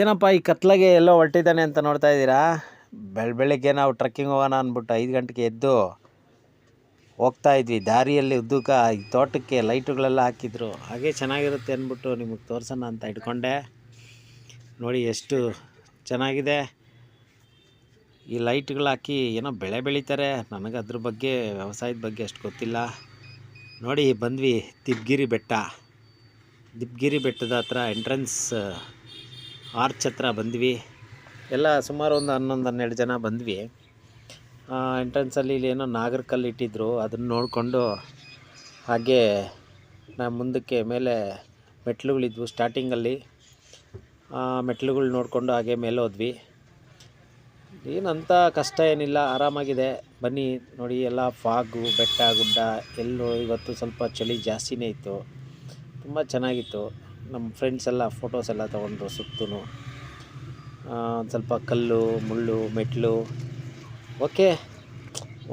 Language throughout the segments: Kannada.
ಏನಪ್ಪ ಈ ಕತ್ಲಾಗೆ ಎಲ್ಲೋ ಹೊರಟಿದ್ದಾನೆ ಅಂತ ನೋಡ್ತಾ ಇದ್ದೀರಾ? ಬೆಳ ಬೆಳಗ್ಗೆ ನಾವು ಟ್ರಕ್ಕಿಂಗ್ ಹೋಗೋಣ ಅಂದ್ಬಿಟ್ಟು ಐದು ಗಂಟೆಗೆ ಎದ್ದು ಹೋಗ್ತಾ ಇದ್ವಿ. ದಾರಿಯಲ್ಲಿ ಉದ್ದಕ್ಕ ಈ ತೋಟಕ್ಕೆ ಲೈಟುಗಳೆಲ್ಲ ಹಾಕಿದ್ರು. ಹಾಗೆ ಚೆನ್ನಾಗಿರುತ್ತೆ ಅಂದ್ಬಿಟ್ಟು ನಿಮಗೆ ತೋರಿಸೋಣ ಅಂತ ಇಟ್ಕೊಂಡೆ. ನೋಡಿ ಎಷ್ಟು ಚೆನ್ನಾಗಿದೆ. ಈ ಲೈಟ್ಗಳು ಹಾಕಿ ಏನೋ ಬೆಳೆ ಬೆಳೀತಾರೆ. ನನಗೆ ಅದ್ರ ಬಗ್ಗೆ, ವ್ಯವಸಾಯದ ಬಗ್ಗೆ ಅಷ್ಟು ಗೊತ್ತಿಲ್ಲ. ನೋಡಿ ಬಂದ್ವಿ ದಿಬ್ಗಿರಿ ಬೆಟ್ಟ. ದಿಬ್ಗಿರಿ ಬೆಟ್ಟದ ಹತ್ರ ಎಂಟ್ರೆನ್ಸ್ ಆರ್ಚ್ ಹತ್ರ ಬಂದ್ವಿ. ಎಲ್ಲ ಸುಮಾರು ಒಂದು ಹನ್ನೊಂದು, ಹನ್ನೆರಡು ಜನ ಬಂದ್ವಿ. ಎಂಟ್ರೆನ್ಸಲ್ಲಿ ಇಲ್ಲಿ ಏನೋ ನಾಗರ ಇಟ್ಟಿದ್ರು. ಅದನ್ನು ನೋಡಿಕೊಂಡು ಹಾಗೆ ನಾ ಮುಂದಕ್ಕೆ ಮೇಲೆ ಮೆಟ್ಲುಗಳಿದ್ವು ಸ್ಟಾರ್ಟಿಂಗಲ್ಲಿ ಮೆಟ್ಲುಗಳು ನೋಡಿಕೊಂಡು ಹಾಗೆ ಮೇಲೆ ಹೋದ್ವಿ. ಏನಂತ ಕಷ್ಟ ಏನಿಲ್ಲ, ಆರಾಮಾಗಿದೆ. ಬನ್ನಿ ನೋಡಿ, ಎಲ್ಲ ಫಾಗು, ಬೆಟ್ಟ, ಗುಡ್ಡ ಎಲ್ಲೂ ಇವತ್ತು ಸ್ವಲ್ಪ ಚಳಿ ಜಾಸ್ತಿನೇ ಇತ್ತು. ತುಂಬ ಚೆನ್ನಾಗಿತ್ತು. ನಮ್ಮ ಫ್ರೆಂಡ್ಸ್ ಎಲ್ಲ ಫೋಟೋಸ್ ಎಲ್ಲ ತೊಗೊಂಡ್ರು ಸುತ್ತೂ ಒಂದು ಸ್ವಲ್ಪ ಕಲ್ಲು, ಮುಳ್ಳು, ಮೆಟ್ಲು. ಓಕೆ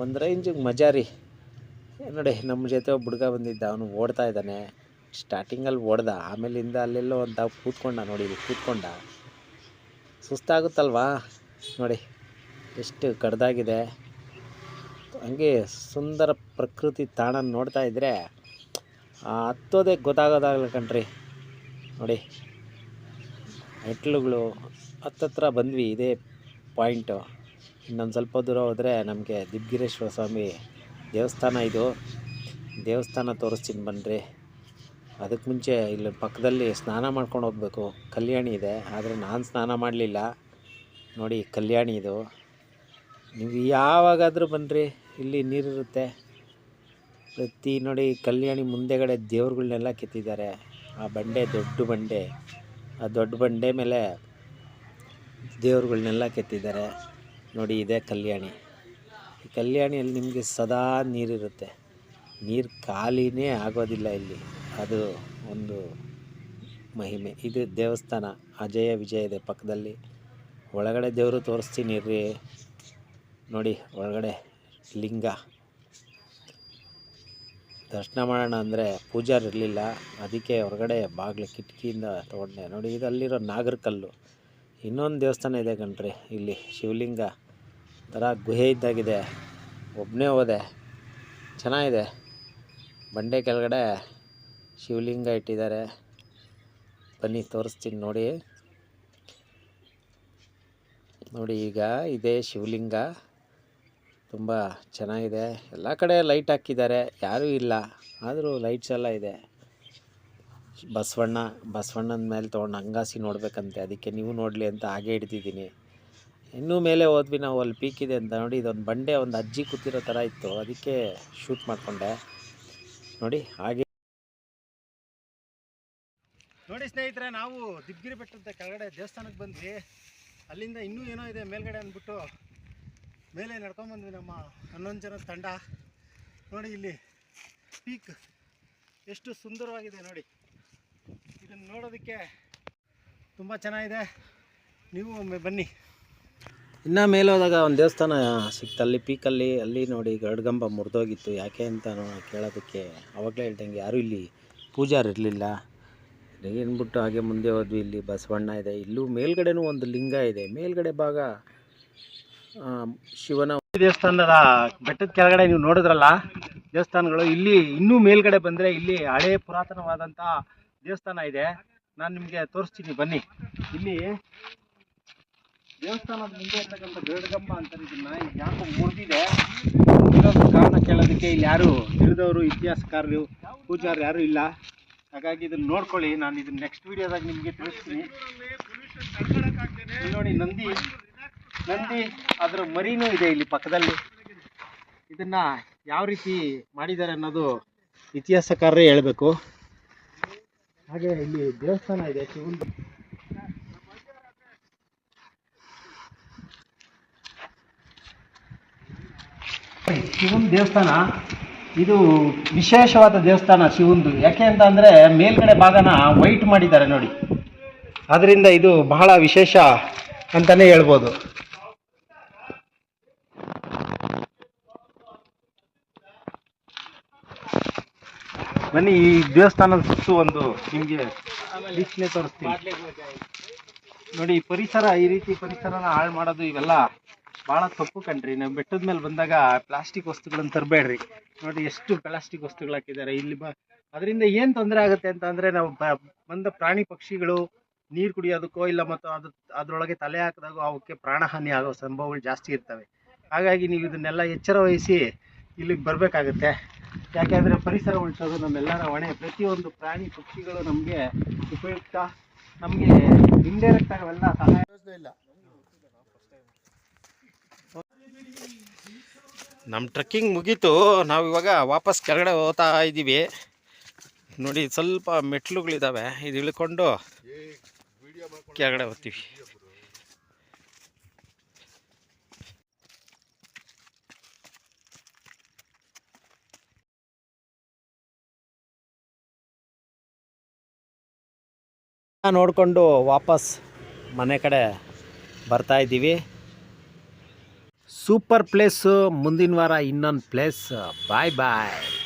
ಒಂದು ರೇಂಜಿಗೆ ಮಜಾ ರೀ. ನೋಡಿ ನಮ್ಮ ಜೊತೆ ಒಬ್ಬ ಹುಡುಗ ಬಂದಿದ್ದ, ಅವನು ಓಡ್ತಾ ಇದ್ದಾನೆ. ಸ್ಟಾರ್ಟಿಂಗಲ್ಲಿ ಓಡ್ದ, ಆಮೇಲಿಂದ ಅಲ್ಲೆಲ್ಲೋ ಒಂದು ಕೂತ್ಕೊಂಡ ನೋಡಿ, ಕೂತ್ಕೊಂಡ. ಸುಸ್ತಾಗುತ್ತಲ್ವಾ? ನೋಡಿ, ಎಷ್ಟು ಕಡ್ದಾಗಿದೆ. ಹಂಗೆ ಸುಂದರ ಪ್ರಕೃತಿ ತಾಣ ನೋಡ್ತಾ ಇದ್ದರೆ ಹತ್ತೋದೇ ಗೊತ್ತಾಗೋದಾಗಲ್ಲ ಕಣ್ರಿ. ನೋಡಿ. ಮೆಟ್ಲುಗಳು ಹತ್ತತ್ರ ಬಂದ್ವಿ, ಇದೇ ಪಾಯಿಂಟು. ಇನ್ನೊಂದು ಸ್ವಲ್ಪ ದೂರ ಹೋದರೆ ನಮಗೆ ದಿಬ್ಗಿರೇಶ್ವರ ಸ್ವಾಮಿ ದೇವಸ್ಥಾನ ಇದು. ದೇವಸ್ಥಾನ ತೋರಿಸ್ತೀನಿ ಬನ್ನಿರಿ ಅದಕ್ಕೆ ಮುಂಚೆ ಇಲ್ಲಿ ಪಕ್ಕದಲ್ಲಿ ಸ್ನಾನ ಮಾಡ್ಕೊಂಡು ಹೋಗಬೇಕು. ಕಲ್ಯಾಣಿ ಇದೆ, ಆದರೆ ನಾನು ಸ್ನಾನ ಮಾಡಲಿಲ್ಲ. ನೋಡಿ, ಕಲ್ಯಾಣಿ ಇದು. ನೀವು ಯಾವಾಗಾದರೂ ಬನ್ನಿರಿ ಇಲ್ಲಿ ನೀರಿರುತ್ತೆ. ಪ್ರತಿ ನೋಡಿ, ಕಲ್ಯಾಣಿ ಮುಂದೆಗಡೆ ದೇವ್ರುಗಳನ್ನೆಲ್ಲ ಕೆತ್ತಿದ್ದಾರೆ. ಆ ಬಂಡೆ, ದೊಡ್ಡ ಬಂಡೆ. ಆ ದೊಡ್ಡ ಬಂಡೆ ಮೇಲೆ ದೇವ್ರುಗಳನ್ನೆಲ್ಲ ಕೆತ್ತಿದ್ದಾರೆ. ನೋಡಿ, ಇದೆ ಕಲ್ಯಾಣಿ. ಈ ಕಲ್ಯಾಣಿಯಲ್ಲಿ ನಿಮಗೆ ಸದಾ ನೀರಿರುತ್ತೆ. ನೀರು ಖಾಲಿನೇ ಆಗೋದಿಲ್ಲ ಇಲ್ಲಿ. ಅದು ಒಂದು ಮಹಿಮೆ. ಇದು ದೇವಸ್ಥಾನ. ಅಜಯ ವಿಜಯ ಇದೆ ಪಕ್ಕದಲ್ಲಿ. ಒಳಗಡೆ ದೇವರು ತೋರಿಸ್ತೀನಿ ರೀ ನೋಡಿ, ಒಳಗಡೆ ಲಿಂಗ. ದರ್ಶನ ಮಾಡೋಣ ಅಂದರೆ ಪೂಜಾರಿ ಇರಲಿಲ್ಲ ಅದಕ್ಕೆ ಹೊರಗಡೆ ಬಾಗಿಲು ಕಿಟಕಿಯಿಂದ ತೊಗೊಂಡೆ. ನೋಡಿ ಇದು ಅಲ್ಲಿರೋ ನಾಗರ ಕಲ್ಲು ಇನ್ನೊಂದು ದೇವಸ್ಥಾನ ಇದೆ ಕಣ್ರಿ. ಇಲ್ಲಿ ಶಿವಲಿಂಗ ಥರ ಗುಹೆ ಇದ್ದಾಗಿದೆ. ಒಬ್ಬನೇ ಹೋದೆ. ಚೆನ್ನಾಗಿದೆ. ಬಂಡೆ ಕೆಳಗಡೆ ಶಿವಲಿಂಗ ಇಟ್ಟಿದ್ದಾರೆ. ಬನ್ನಿ, ತೋರಿಸ್ತೀನಿ ನೋಡಿ. ನೋಡಿ, ಈಗ ಇದೇ ಶಿವಲಿಂಗ. ತುಂಬ ಚೆನ್ನಾಗಿದೆ. ಎಲ್ಲ ಕಡೆ ಲೈಟ್ ಹಾಕಿದ್ದಾರೆ. ಯಾರೂ ಇಲ್ಲ. ಆದರೂ ಲೈಟ್ಸ್ ಎಲ್ಲ ಇದೆ. ಬಸವಣ್ಣ, ಬಸವಣ್ಣನ ಮೇಲೆ ತೊಗೊಂಡು ಅಂಗಾಸಿ ನೋಡಬೇಕಂತೆ. ಅದಕ್ಕೆ ನೀವು ನೋಡಲಿ ಅಂತ ಹಾಗೆ ಹಿಡ್ದಿದ್ದೀನಿ. ಇನ್ನೂ ಮೇಲೆ ಹೋದ್ವಿ ನಾವು, ಅಲ್ಲಿ ಪೀಕ್ ಇದೆ ಅಂತ. ನೋಡಿ, ಇದೊಂದು ಬಂಡೆ, ಒಂದು ಅಜ್ಜಿ ಕೂತಿರೋ ಥರ ಇತ್ತು. ಅದಕ್ಕೆ ಶೂಟ್ ಮಾಡಿಕೊಂಡೆ. ನೋಡಿ, ಹಾಗೆ. ನೋಡಿ ಸ್ನೇಹಿತರೆ, ನಾವು ದಿಗ್ಗಿರಿ ಬೆಟ್ಟದ ಕೆಳಗಡೆ ದೇವಸ್ಥಾನಕ್ಕೆ ಬಂದ್ವಿ. ಅಲ್ಲಿಂದ ಇನ್ನೂ ಏನೋ ಇದೆ ಮೇಲ್ಗಡೆ ಅಂದ್ಬಿಟ್ಟು ಮೇಲೆ ನಡ್ಕೊಂಬಂದ್ವಿ ನಮ್ಮ ಹನ್ನೊಂದು ಜನದ ತಂಡ. ನೋಡಿ ಇಲ್ಲಿ ಪೀಕ್ ಎಷ್ಟು ಸುಂದರವಾಗಿದೆ ನೋಡಿ. ಇದನ್ನು ನೋಡೋದಕ್ಕೆ ತುಂಬ ಚೆನ್ನಾಗಿದೆ. ನೀವು ಒಮ್ಮೆ ಬನ್ನಿ. ಇನ್ನು ಮೇಲೆ ಹೋದಾಗ ಒಂದು ದೇವಸ್ಥಾನ ಸಿಕ್ತು. ಅಲ್ಲಿ ಪೀಕಲ್ಲಿ ಅಲ್ಲಿ ನೋಡಿ ಗರಡ್ಗಂಬ ಮುರಿದೋಗಿತ್ತು. ಯಾಕೆ ಅಂತ ಕೇಳೋದಕ್ಕೆ ಅವಾಗಲೇ ಹೇಳ್ದಂಗೆ ಯಾರೂ ಇಲ್ಲಿ ಪೂಜಾರಿ ಇರಲಿಲ್ಲ. ಏನ್ಬಿಟ್ಟು ಹಾಗೆ ಮುಂದೆ ಹೋದ್ವಿ. ಇಲ್ಲಿ ಬಸವಣ್ಣ ಇದೆ. ಇಲ್ಲೂ ಮೇಲ್ಗಡೆನೂ ಒಂದು ಲಿಂಗ ಇದೆ. ಮೇಲ್ಗಡೆ ಭಾಗ ಶಿವನ ದೇವಸ್ಥಾನದ ಬೆಟ್ಟದ ಕೆಳಗಡೆ ನೀವು ನೋಡಿದ್ರಲ್ಲ, ದೇವಸ್ಥಾನಗಳು ಇಲ್ಲಿ ಇನ್ನೂ ಮೇಲ್ಗಡೆ ಬಂದರೆ ಇಲ್ಲಿ ಹಳೆ ಪುರಾತನವಾದಂಥ ದೇವಸ್ಥಾನ ಇದೆ. ನಾನು ನಿಮಗೆ ತೋರಿಸ್ತೀನಿ, ಬನ್ನಿ. ಇಲ್ಲಿ ದೇವಸ್ಥಾನದ ಮುಂದೆ ಇರ್ತಕ್ಕಂಥ ಗರುಡಗಂಬ ಅಂತಾರೆ ಇದನ್ನ ಯಾಕೆ ಮುರಿದಿದೆ. ಕಾರಣ ಕೇಳೋದಕ್ಕೆ ಇಲ್ಲಿ ಯಾರು ತಿಳಿದವರು ಇತಿಹಾಸಕಾರರು, ಪೂಜಾರು ಯಾರು ಇಲ್ಲ. ಹಾಗಾಗಿ ಇದನ್ನ ನೋಡ್ಕೊಳ್ಳಿ. ನಾನು ಇದನ್ನ ನೆಕ್ಸ್ಟ್ ವಿಡಿಯೋದಾಗ ನಿಮಗೆ ತಿಳಿಸ್ತೀನಿ. ನೋಡಿ ನಂದಿ. ನಂದಿ ಅದರ ಮರಿನೂ ಇದೆ ಇಲ್ಲಿ ಪಕ್ಕದಲ್ಲಿ. ಇದನ್ನ ಯಾವ ರೀತಿ ಮಾಡಿದ್ದಾರೆ ಅನ್ನೋದು ಇತಿಹಾಸಕಾರರೇ ಹೇಳಬೇಕು. ಹಾಗೆ ಇಲ್ಲಿ ದೇವಸ್ಥಾನ ಇದೆ ಶಿವಂದು ಶಿವನ್ ದೇವಸ್ಥಾನ, ಇದು ವಿಶೇಷವಾದ ದೇವಸ್ಥಾನ ಶಿವಂದು ಯಾಕೆ ಅಂತ ಅಂದ್ರೆ ಮೇಲ್ಗಡೆ ಭಾಗನ ವೈಟ್ ಮಾಡಿದ್ದಾರೆ ನೋಡಿ. ಅದರಿಂದ ಇದು ಬಹಳ ವಿಶೇಷ ಅಂತಾನೆ ಹೇಳ್ಬೋದು. ಬನ್ನಿ, ಈ ದೇವಸ್ಥಾನದ ಸುತ್ತು ಒಂದು ನಿಮಗೆ ವೀಕ್ಷಣೆ ತೋರಿಸ್ತೀನಿ. ನೋಡಿ ಪರಿಸರ, ಈ ರೀತಿ ಪರಿಸರನ ಹಾಳು ಮಾಡೋದು ಇವೆಲ್ಲ ಭಾಳ ತಪ್ಪು ಕಣ್ರಿ. ನಾವು ಬೆಟ್ಟದ ಮೇಲೆ ಬಂದಾಗ ಪ್ಲಾಸ್ಟಿಕ್ ವಸ್ತುಗಳನ್ನು ತರಬೇಡ್ರಿ. ನೋಡಿ, ಎಷ್ಟು ಪ್ಲಾಸ್ಟಿಕ್ ವಸ್ತುಗಳು ಹಾಕಿದ್ದಾರೆ. ಇಲ್ಲಿ ಬ ಅದರಿಂದ ಏನು ತೊಂದರೆ ಆಗುತ್ತೆ ಅಂತ ಅಂದರೆ ನಾವು ಬಂದ ಪ್ರಾಣಿ ಪಕ್ಷಿಗಳು ನೀರು ಕುಡಿಯೋದಕ್ಕೋ ಇಲ್ಲ ಮತ್ತು ಅದು ಅದರೊಳಗೆ ತಲೆ ಹಾಕಿದಾಗ ಅವಕ್ಕೆ ಪ್ರಾಣಹಾನಿ ಆಗೋ ಸಂಭವಗಳು ಜಾಸ್ತಿ ಇರ್ತವೆ. ಹಾಗಾಗಿ ನೀವು ಇದನ್ನೆಲ್ಲ ಎಚ್ಚರ ವಹಿಸಿ ಇಲ್ಲಿಗೆ ಬರಬೇಕಾಗುತ್ತೆ. ಯಾಕೆಂದರೆ ಪರಿಸರ ಉಳಿಸೋದು ನಮ್ಮೆಲ್ಲರ ಹೊಣೆ. ಪ್ರತಿಯೊಂದು ಪ್ರಾಣಿ ಪಕ್ಷಿಗಳು ನಮಗೆ ಉಪಯುಕ್ತ. ನಮಗೆ ಇಂಡೈರೆಕ್ಟ್ ಆಗಿ ಅವೆಲ್ಲ ಸಹಾಯ ನಮ್ಮ ಟ್ರಕ್ಕಿಂಗ್ ಮುಗೀತು. ನಾವು ಇವಾಗ ವಾಪಸ್ ಕೆಳಗಡೆ ಹೋಗ್ತಾ ಇದ್ದೀವಿ ನೋಡಿ ಸ್ವಲ್ಪ ಮೆಟ್ಲುಗಳಿದ್ದಾವೆ ಇದು ಇಳ್ಕೊಂಡು ಕೆಳಗಡೆ ಹೋಗ್ತೀವಿ. ನೋಡಿಕೊಂಡು ವಾಪಸ್ ಮನೆ ಕಡೆ ಬರ್ತಾ ಇದ್ದೀವಿ. ಸೂಪರ್ ಪ್ಲೇಸು ಮುಂದಿನ ವಾರ ಇನ್ನೊಂದು ಪ್ಲೇಸ್. ಬಾಯ್ ಬಾಯ್.